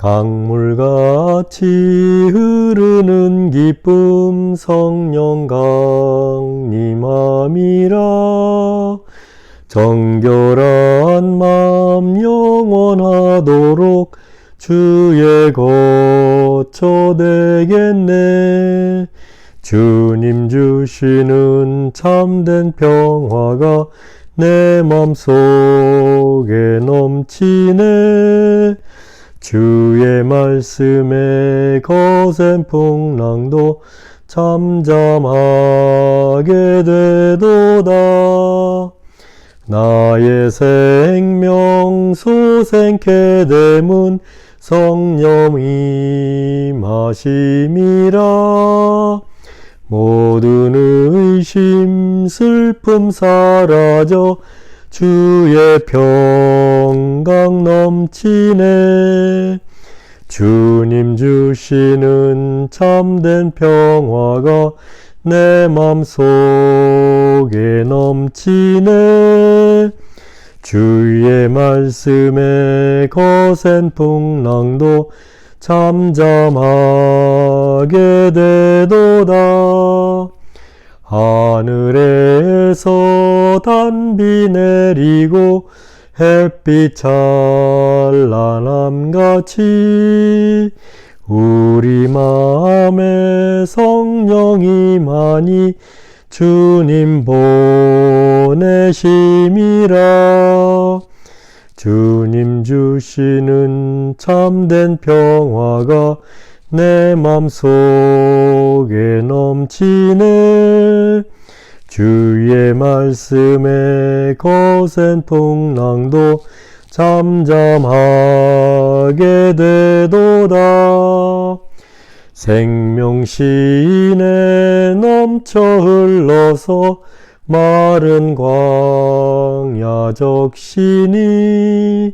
강물같이 흐르는 기쁨 성령 강림함이라. 정결한 마음 영원하도록 주의 거처 되겠네. 주님 주시는 참된 평화가 내 맘속에 넘치네 주의 말씀에 거센 풍랑도 잠잠하게 되도다. 나의 생명 소생케 되문 성령이 마심이라. 모든 의심 슬픔 사라져 주의 평강 넘치네. 주님 주시는 참된 평화가 내 맘속에 넘치네. 주의 말씀에 거센 풍랑도 잠잠하게 되도다 하늘에서 단비 내리고 햇빛 찬란함 같이 우리 마음에 성령이 많이 주님 보내심이라. 주님 주시는 참된 평화가 내 맘속에 넘치네. 주의 말씀에 거센 풍랑도 잠잠하게 되도다. 생명시인에 넘쳐 흘러서 마른 광야 적신이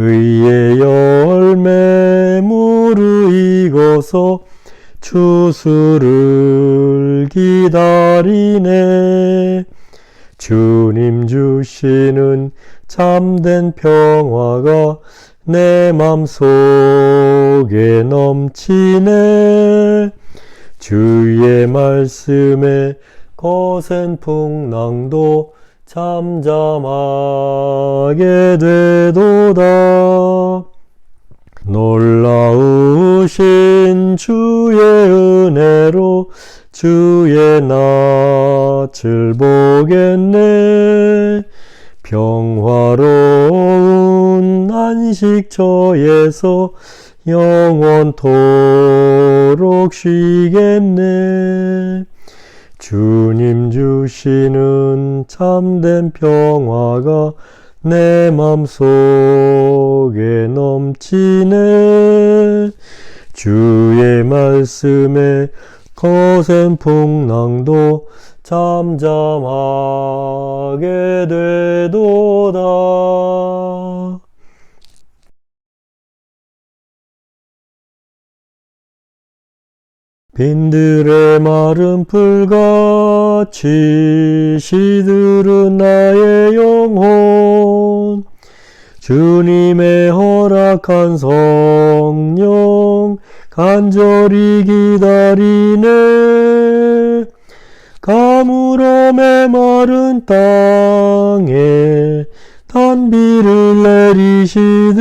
의의 열매 무르익어서 추수를 기다리네. 주님 주시는 참된 평화가 내 맘속에 넘치네. 주의 말씀에 거센 풍랑도 잠잠하게 되도다. 놀라우신 주의 은혜로 주의 낯을 보겠네. 평화로운 안식처에서 영원토록 쉬겠네 주님 주시는 참된 평화가 내 맘속에 넘치네. 주의 말씀에 거센 풍랑도 잠잠하게 되도다 빈들의 마른 풀같이 시들은 나의 영혼. 주님의 허락한 성령 간절히 기다리네. 가물어 메마른 땅에 단비를 내리시듯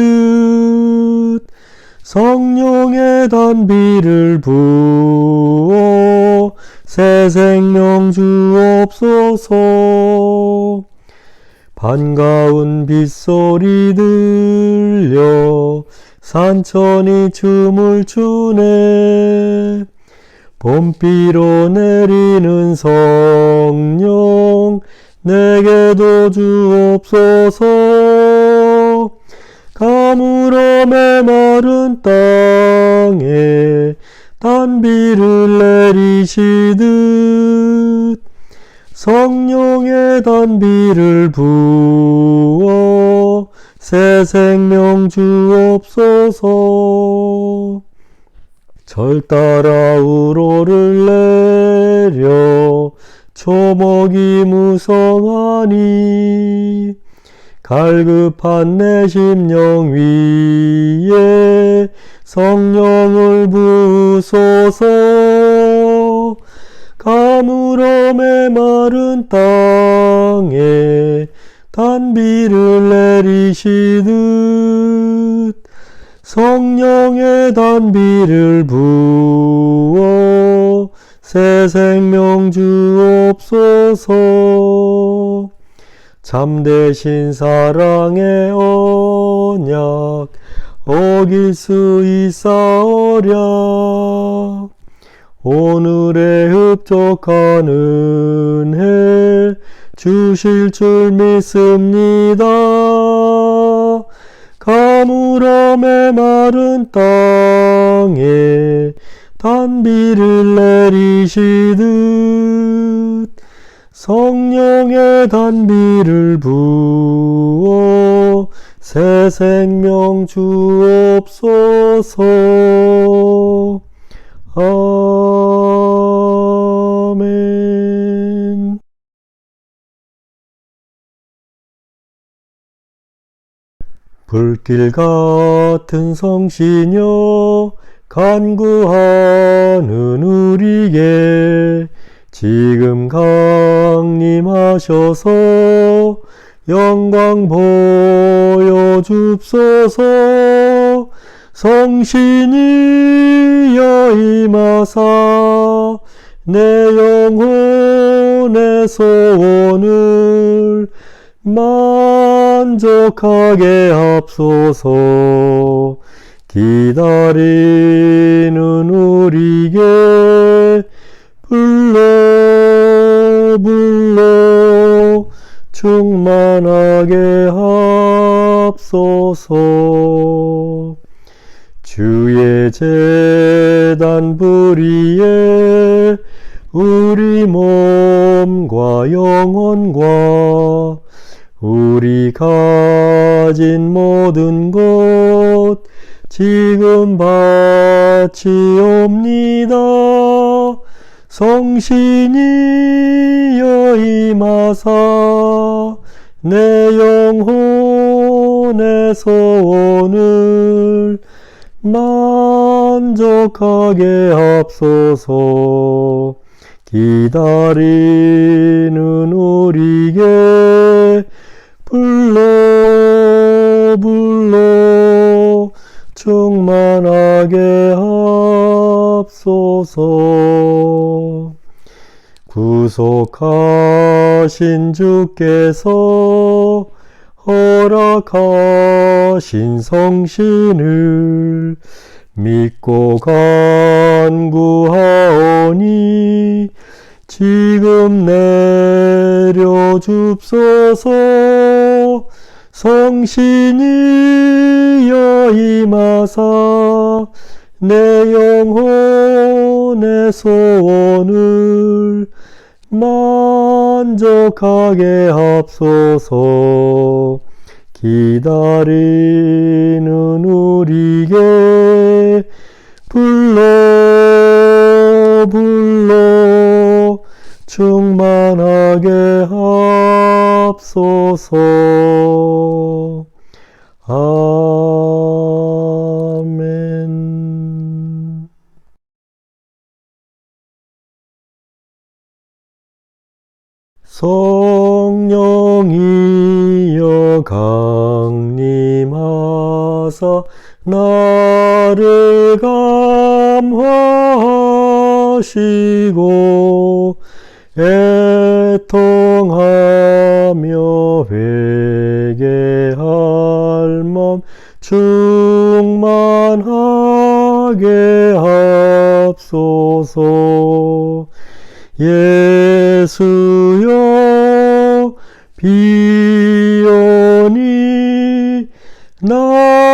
성령의 단비를 부어 새 생명 주옵소서. 반가운 빗소리 들려 산천이 춤을 추네. 봄비로 내리는 성령 내게도 주옵소서. 가물어 메 마른 땅에 단비를 내리시듯 성령의 단비를 부어 새 생명 주옵소서. 절 따라 우로를 내려 초목이 무성하니 갈급한 내 심령 위에 성령을 부소서. 가물어 메마른 땅에 단비를 내리시듯 성령의 단비를 부어 새 생명 주옵소서 참되신 사랑의 언약 어길 수 있사오랴 오늘의 흡족한 은혜 주실 줄 믿습니다. 가물어 메마른 땅에 단비를 내리시듯 성령의 단비를 부어 새 생명 주옵소서. 아멘. 불길 같은 성신여 간구하는 우리에게 지금 강림하셔서 영광 보여줍소서. 성신이 여 임하사 내 영혼의 소원을 만족하게 합소서. 기다리는 우리에게 불러 충만하게 합소서 주의 재단 불의에 우리 몸과 영혼과 우리 가진 모든 것 지금 바치옵니다. 성신이 여 임하사 내 영혼의 소원을 만족하게 합소서. 기다리는 우리에게 불러 불러 충만하게 합소서 구속하신 주께서 허락하신 성신을 믿고 간구하오니 지금 내려줍소서. 성신이 여 임하사 내 영혼의 소원을 만족하게 합소서. 기다리는 우리에게 불러 불러. 충만하게 합소서 강림하사 나를 감화하시고 애통하며 회개할 맘 충만하게 합소서. 예수여 비오니 기도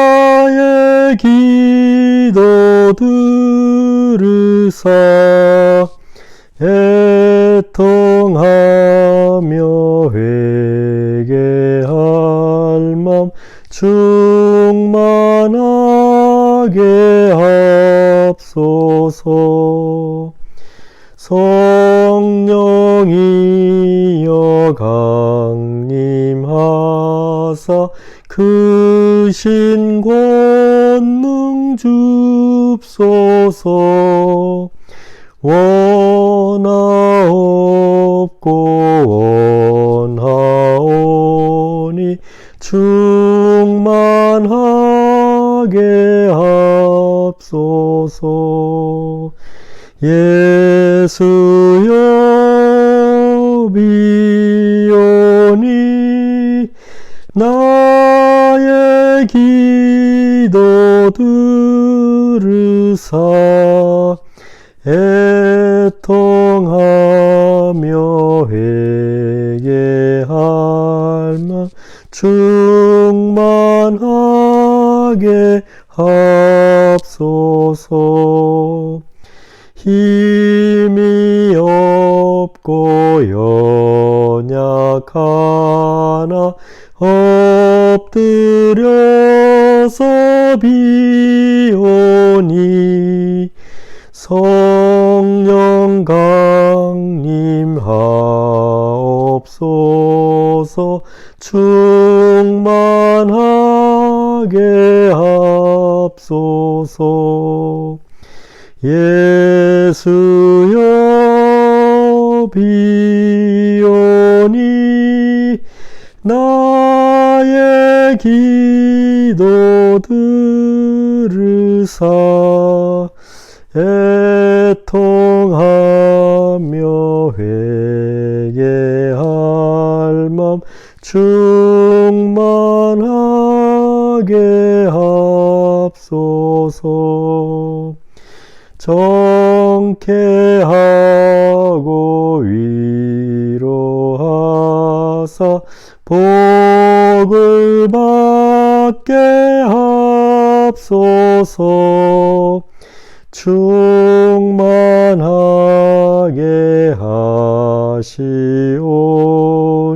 들으사 애통하며 회개할 맘 충만하게 합소서. 성령이여 강림하사 하사 크신 권 줍소서. 원하옵고 원하오니 충만하게 합소서. 예수여 비오니 나의 기도 들으사 애통하며 회개할 만 충만하게 합소서. 힘이 없고 연약하나 엎드려서 비오니 성령 강림하옵소서 충만하게 합소서. 예수여 기도 들으사 애통하며 회개할 맘 충만하게 합소서. 정케하고 위로하사 복을 받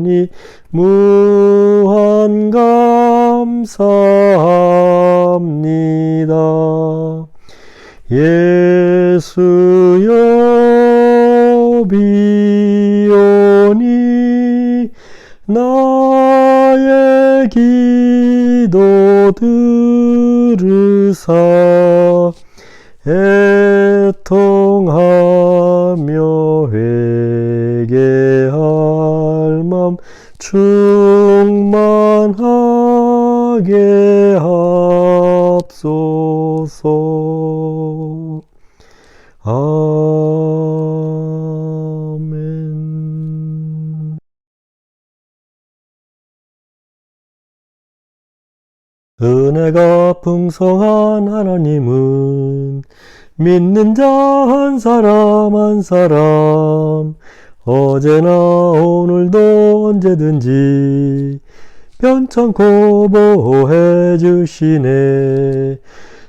하시오니 무한 감사합니다. 예수여 비오니 나의 기도 들으사 애통하며 맘 충만하게 합소서. 아멘. 은혜가 풍성한 하나님은 믿는 자 한 사람 한 사람 어제나 오늘도 언제든지 편찮고 보호해 주시네.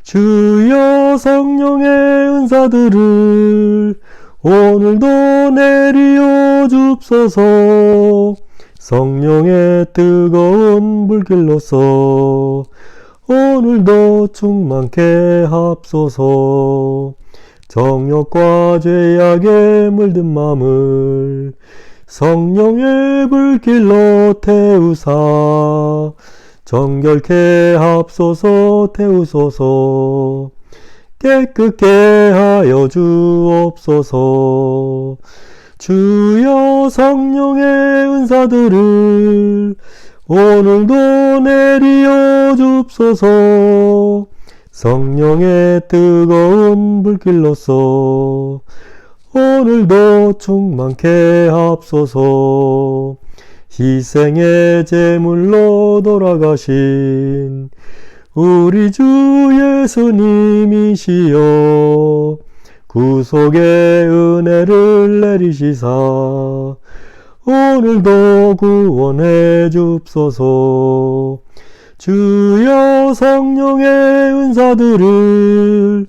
주여 성령의 은사들을 오늘도 내리어 줍소서. 성령의 뜨거운 불길로서 오늘도 충만케 합소서 정욕과 죄악에 물든 마음을 성령의 불길로 태우사 정결케 합소서 태우소서 깨끗게 하여 주옵소서. 주여 성령의 은사들을 오늘도 내리어 줍소서 성령의 뜨거운 불길로서 오늘도 충만케 합소서. 희생의 제물로 돌아가신 우리 주 예수님이시여. 구속의 은혜를 내리시사 오늘도 구원해 줍소서 주여 성령의 은사들을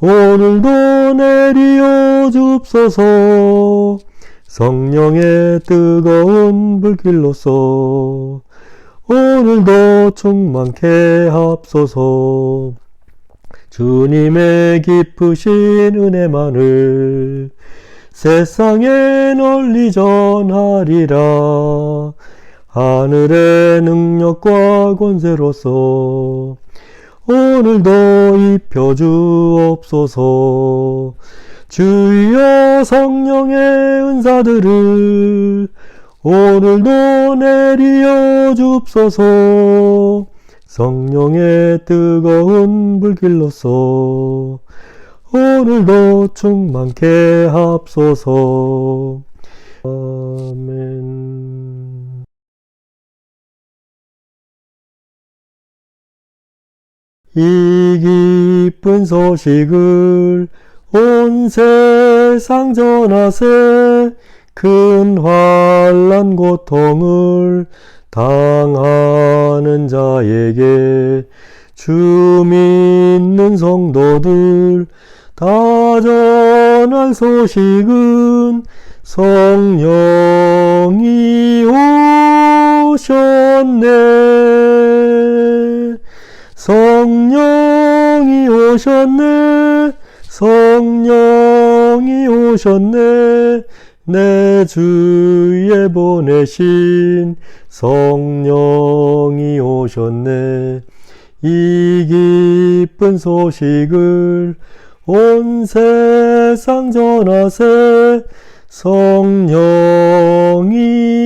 오늘도 내리어 줍소서. 성령의 뜨거운 불길로서 오늘도 충만케 합소서. 주님의 깊으신 은혜만을 세상에 널리 전하리라 하늘의 능력과 권세로서 오늘도 입혀주옵소서. 주여 성령의 은사들을 오늘도 내리어 줍소서. 성령의 뜨거운 불길로서 오늘도 충만케 합소서. 아멘 이 기쁜 소식을 온 세상 전하세 큰 환란 고통을 당하는 자에게 주 믿는 성도들 다 전할 소식은 성령이 오셨네 성령이 오셨네. 성령이 오셨네. 내 주에 보내신 성령이 오셨네. 이 기쁜 소식을 온 세상 전하세. 성령이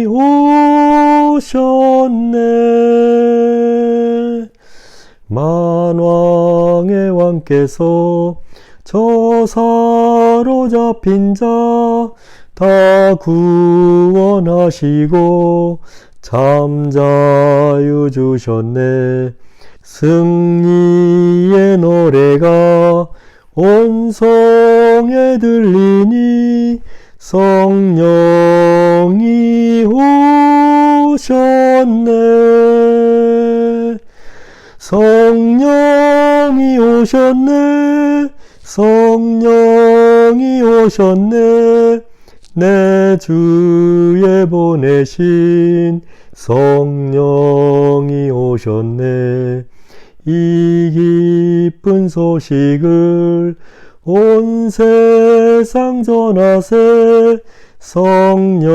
오셨네 왕께서 저 사로잡힌 자 다 구원하시고 잠자유 주셨네. 승리의 노래가 온 성에 들리니 성령이 오셨네. 성령이 오셨네. 성령이 오셨네. 내 주에 보내신 성령이 오셨네. 이 기쁜 소식을 온 세상 전하세. 성령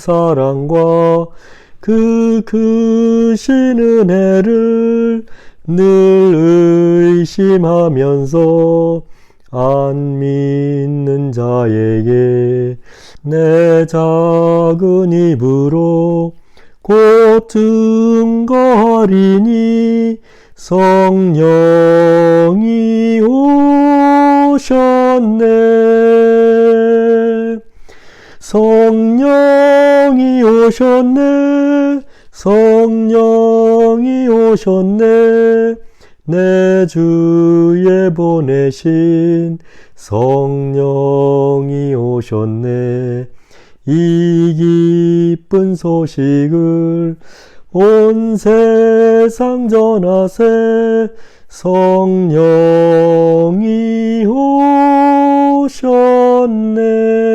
사랑과 그 크신 은혜를 늘 의심하면서 안 믿는 자에게 내 작은 입으로 곧 증거하리니 성령이 오셨네. 성령이 오셨네. 성령이 오셨네. 내 주에 보내신 성령이 오셨네. 이 기쁜 소식을 온 세상 전하세. 성령이 오셨네.